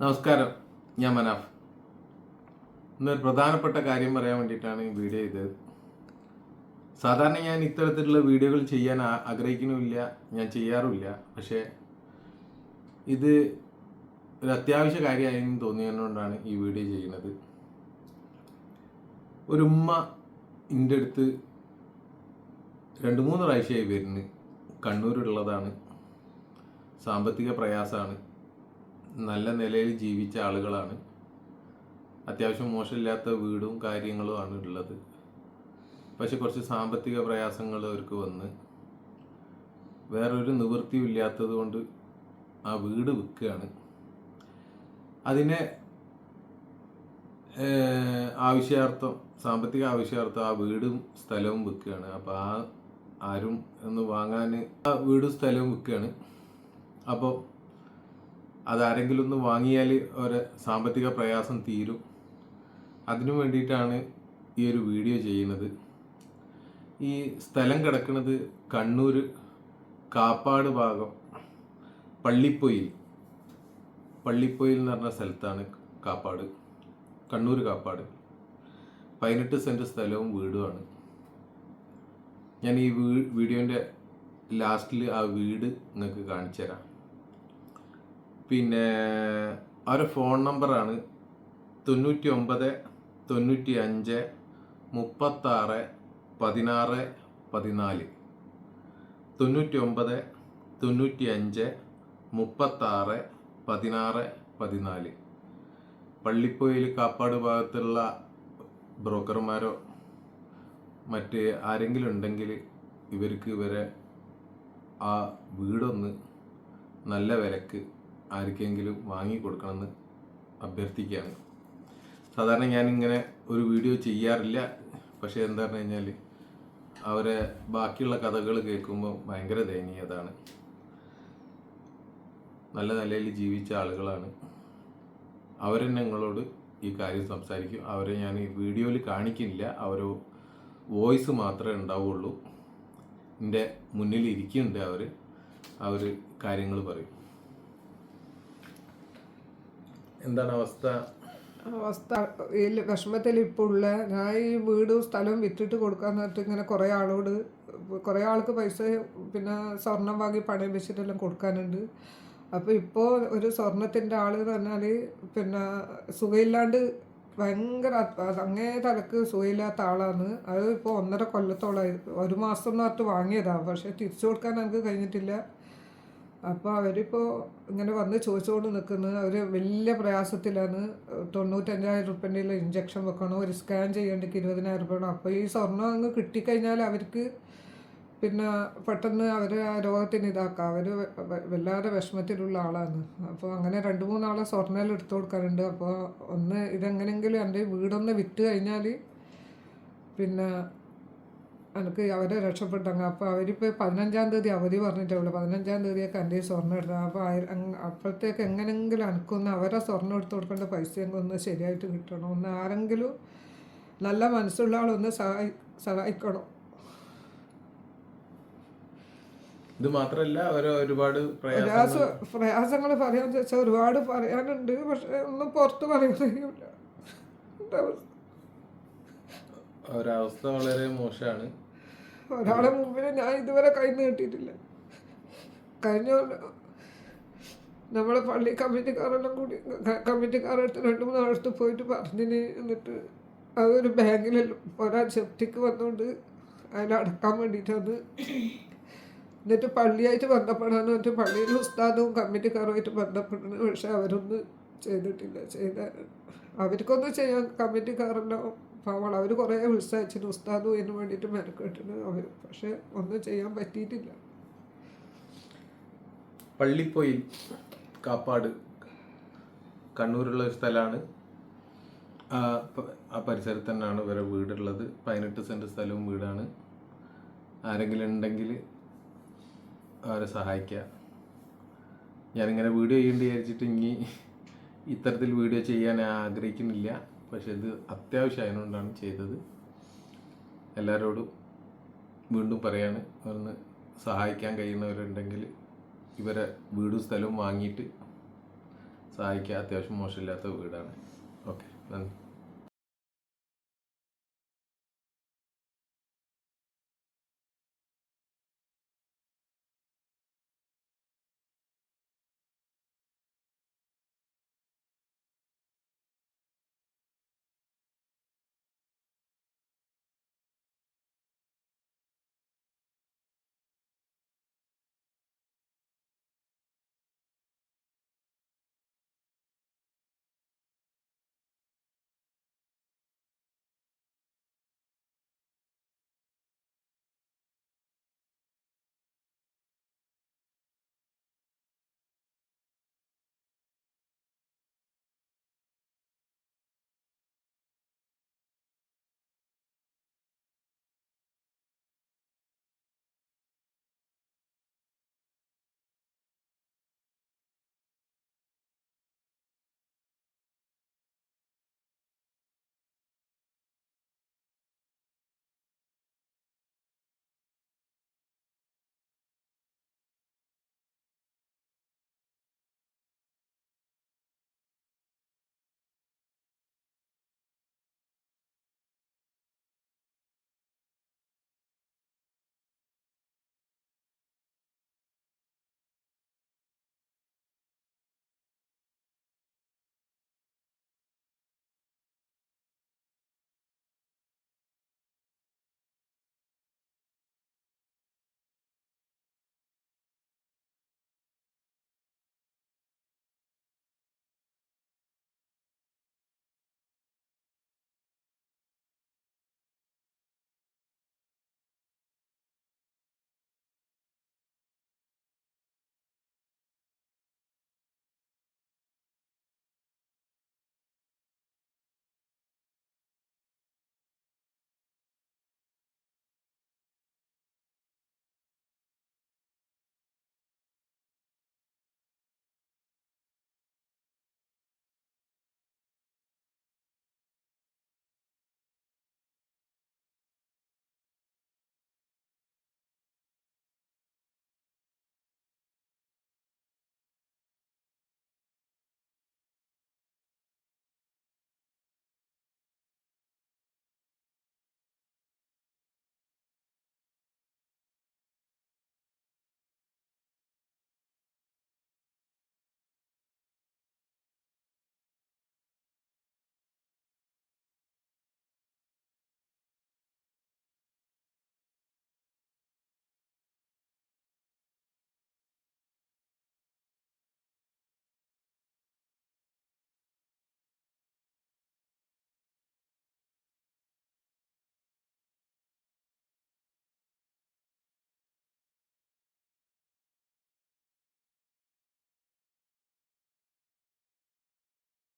നമസ്കാരം. ഞാൻ മനാഫ്. ഇന്നൊരു പ്രധാനപ്പെട്ട കാര്യം പറയാൻ വേണ്ടിയിട്ടാണ് ഈ വീഡിയോ ചെയ്തത്. സാധാരണ ഞാൻ ഇത്തരത്തിലുള്ള വീഡിയോകൾ ചെയ്യാൻ ആഗ്രഹിക്കുന്നുമില്ല. ഞാൻ ചെയ്യാറുമില്ല. പക്ഷേ ഇത് ഒരു അത്യാവശ്യ കാര്യമായെന്ന് തോന്നിയതുകൊണ്ടാണ് ഈ വീഡിയോ ചെയ്യുന്നത്. ഒരു ഉമ്മ എന്റെ അടുത്ത് രണ്ട് മൂന്ന് പ്രാവശ്യമായി വരുന്നു. കണ്ണൂരുള്ളതാണ് സാമ്പത്തിക പ്രയാസമാണ്. നല്ല നിലയിൽ ജീവിച്ച ആളുകളാണ്. അത്യാവശ്യം മോശമില്ലാത്ത വീടും കാര്യങ്ങളും ആണ് ഉള്ളത്. പക്ഷെ കുറച്ച് സാമ്പത്തിക പ്രയാസങ്ങൾ അവർക്ക് വന്ന് വേറൊരു നിവൃത്തിയും ഇല്ലാത്തത് കൊണ്ട് ആ വീട് വിൽക്കുകയാണ്. അതിനെ ആവശ്യാർത്ഥം സാമ്പത്തിക ആവശ്യാർത്ഥം ആ വീടും സ്ഥലവും വിൽക്കുകയാണ്. അപ്പോൾ ആ ആരും ഒന്ന് വാങ്ങാൻ ആ വീടും സ്ഥലവും വിൽക്കുകയാണ്. അപ്പോൾ അതാരെങ്കിലും ഒന്ന് വാങ്ങിയാൽ ഒരു സാമ്പത്തിക പ്രയാസം തീരും. അതിനു വേണ്ടിയിട്ടാണ് ഈ ഒരു വീഡിയോ ചെയ്യുന്നത്. ഈ സ്ഥലം കിടക്കുന്നത് കണ്ണൂർ കാപ്പാട് ഭാഗം പള്ളിപ്പൊയിൽ. പള്ളിപ്പൊയിൽ എന്ന് പറഞ്ഞ സ്ഥലത്താണ് കാപ്പാട്. കണ്ണൂർ കാപ്പാട്. പതിനെട്ട് സെന്റ് സ്ഥലവും വീടുമാണ്. ഞാൻ ഈ വീ വീഡിയോന്റെ ലാസ്റ്റിൽ ആ വീട് നിങ്ങൾക്ക് കാണിച്ചു തരാം പിന്നെ അവരുടെ ഫോൺ നമ്പറാണ് തൊണ്ണൂറ്റി ഒമ്പത് തൊണ്ണൂറ്റി അഞ്ച് മുപ്പത്താറ് പതിനാറ് പതിനാല്. തൊണ്ണൂറ്റി ഒമ്പത് തൊണ്ണൂറ്റി അഞ്ച് മുപ്പത്താറ് പതിനാറ് പതിനാല്. പള്ളിപ്പൊയിൽ കാപ്പാട് ഭാഗത്തുള്ള ബ്രോക്കർമാരോ മറ്റ് ആരെങ്കിലും ഉണ്ടെങ്കിൽ ഇവർക്ക് ഇവരെ ആ വീടൊന്ന് നല്ല വിലക്ക് ആർക്കെങ്കിലും വാങ്ങി കൊടുക്കണമെന്ന് അഭ്യർത്ഥിക്കുകയാണ്. സാധാരണ ഞാനിങ്ങനെ ഒരു വീഡിയോ ചെയ്യാറില്ല. പക്ഷേ എന്താ പറഞ്ഞു കഴിഞ്ഞാൽ അവരെ ബാക്കിയുള്ള കഥകൾ കേൾക്കുമ്പോൾ ഭയങ്കര ദയനീയതാണ്. നല്ല നിലയിൽ ജീവിച്ച ആളുകളാണ്. അവരെ ഞങ്ങളോട് ഈ കാര്യം സംസാരിക്കും. അവരെ ഞാൻ ഈ വീഡിയോയിൽ കാണിക്കുന്നില്ല. അവർ വോയിസ് മാത്രമേ ഉണ്ടാവുള്ളൂ എന്റെ മുന്നിൽ ഇരിക്കുന്നുണ്ട് അവർ അവർ കാര്യങ്ങൾ പറയും. എന്താണ് അവസ്ഥ? അവസ്ഥ ഈ വിഷമത്തിൽ ഇപ്പോൾ ഉള്ള ഞാൻ ഈ വീടും സ്ഥലവും വിറ്റിട്ട് കൊടുക്കാൻ പറഞ്ഞിട്ട് ഇങ്ങനെ കുറേ ആളോട് കുറേ ആൾക്ക് പൈസ പിന്നെ സ്വർണം വാങ്ങി പണയം വെച്ചിട്ടെല്ലാം കൊടുക്കാനുണ്ട്. അപ്പോൾ ഇപ്പോൾ ഒരു സ്വർണത്തിന്റെ ആൾ എന്ന് പറഞ്ഞാൽ പിന്നെ സുഖമില്ലാണ്ട് ഭയങ്കര അങ്ങേ തലക്ക് സുഖമില്ലാത്ത ആളാണ്. അത് ഇപ്പോൾ ഒന്നര കൊല്ലത്തോളമായി ഒരു മാസം എന്ന് പറഞ്ഞിട്ട് വാങ്ങിയതാണ് പക്ഷേ തിരിച്ചു കൊടുക്കാൻ എനിക്ക് കഴിഞ്ഞിട്ടില്ല. അപ്പോൾ അവരിപ്പോൾ ഇങ്ങനെ വന്ന് ചോദിച്ചുകൊണ്ട് നിൽക്കുന്നത് അവർ വലിയ പ്രയാസത്തിലാണ്. തൊണ്ണൂറ്റഞ്ചായിരം റുപ്യന്റെ ഇഞ്ചക്ഷൻ വെക്കണം? ഒരു സ്കാൻ ചെയ്യേണ്ടെങ്കിൽ ഇരുപതിനായിരം റുപ്യ വേണം അപ്പോൾ ഈ സ്വർണം അങ്ങ് കിട്ടിക്കഴിഞ്ഞാൽ അവർക്ക് പിന്നെ പെട്ടെന്ന് അവർ ആ രോഗത്തിന് ഇതാക്കാം. അവർ വല്ലാതെ വിഷമത്തിലുള്ള ആളാണ്. അപ്പോൾ അങ്ങനെ രണ്ട് മൂന്നാളെ സ്വർണയിൽ എടുത്തു കൊടുക്കാറുണ്ട്. അപ്പോൾ ഒന്ന് ഇതെങ്ങനെയെങ്കിലും എന്റെ വീടൊന്ന് വിറ്റ് കഴിഞ്ഞാൽ പിന്നെ എനിക്ക് അവരെ രക്ഷപ്പെട്ടങ്ങ്. അപ്പോൾ അവരിപ്പോൾ പതിനഞ്ചാം തീയതി അവധി പറഞ്ഞിട്ടുള്ളൂ പതിനഞ്ചാം തീയതിയൊക്കെ എന്റെ സ്വർണം എടുത്തത് അപ്പോൾ അപ്പോഴത്തേക്ക് എങ്ങനെങ്കിലും എനിക്കൊന്ന് അവരെ സ്വർണം എടുത്ത് കൊടുക്കേണ്ട പൈസ ഒന്ന് ശരിയായിട്ട് കിട്ടണം. ഒന്ന് ആരെങ്കിലും നല്ല മനസ്സുള്ള ആളൊന്ന് സഹായി സഹായിക്കണം. ഇത് മാത്രമല്ല ഒരുപാട് പ്രയാസങ്ങൾ പ്രയാസ പ്രയാസങ്ങൾ പറയാന്ന് വെച്ചാൽ ഒരുപാട് പറയാനുണ്ട്. പക്ഷെ ഒന്നും പുറത്ത് പറയുന്നില്ല എന്റെ അവരവസ്ഥ വളരെ മോശമാണ്. ഒരാളെ മുമ്പിൽ ഞാൻ ഇതുവരെ കൈ നീട്ടിയിട്ടില്ല. കഴിഞ്ഞ നമ്മളെ പള്ളി കമ്മിറ്റിക്കാരെല്ലാം കൂടി കമ്മിറ്റിക്കാരടുത്ത് രണ്ട് മൂന്ന് അടുത്ത് പോയിട്ട് പറഞ്ഞിന് എന്നിട്ട് അതൊരു ബാങ്കിൽ ഒരാൾ സെപ്റ്റിക്ക് വന്നുകൊണ്ട് അതിലടക്കാൻ വേണ്ടിയിട്ടാണ്. എന്നിട്ട് പള്ളിയായിട്ട് ബന്ധപ്പെടാന്ന് പറഞ്ഞിട്ട് പള്ളിയിൽ ഉസ്താദും കമ്മിറ്റിക്കാരുമായിട്ട് ബന്ധപ്പെടുന്നു പക്ഷെ അവരൊന്നും ചെയ്തിട്ടില്ല. ചെയ്ത അവർക്കൊന്നും ചെയ്യാൻ കമ്മിറ്റിക്കാരെല്ലാം പാവൾ അവർ കുറേ ഉത്സാഹിച്ചിട്ട് ഉസ്താദും ഇതിന് വേണ്ടിയിട്ട് മെനക്കെട്ടിന് അവർ പക്ഷെ ഒന്നും ചെയ്യാൻ പറ്റിയിട്ടില്ല. പള്ളിപ്പൊയിൽ കാപ്പാട് കണ്ണൂരുള്ള ഒരു സ്ഥലമാണ്. ആ പരിസരത്ത് തന്നെയാണ് ഇവരെ വീടുള്ളത്. പതിനെട്ട് സെന്റ് സ്ഥലവും വീടാണ്. ആരെങ്കിലും ഉണ്ടെങ്കിൽ അവരെ സഹായിക്കുക. ഞാനിങ്ങനെ വീഡിയോ ചെയ്യേണ്ടി വിചാരിച്ചിട്ട് ഇനി ഇത്തരത്തിൽ വീഡിയോ ചെയ്യാൻ ആഗ്രഹിക്കുന്നില്ല. പക്ഷെ ഇത് അത്യാവശ്യമായതുകൊണ്ടാണ് ചെയ്തത്. എല്ലാവരോടും വീണ്ടും പറയാണ് ഒന്ന് സഹായിക്കാൻ കഴിയുന്നവരുണ്ടെങ്കിൽ ഇവരെ വീടും സ്ഥലവും വാങ്ങിയിട്ട് സഹായിക്കുക അത്യാവശ്യം മോശമില്ലാത്ത വീടാണ്. ഓക്കെ നന്ദി.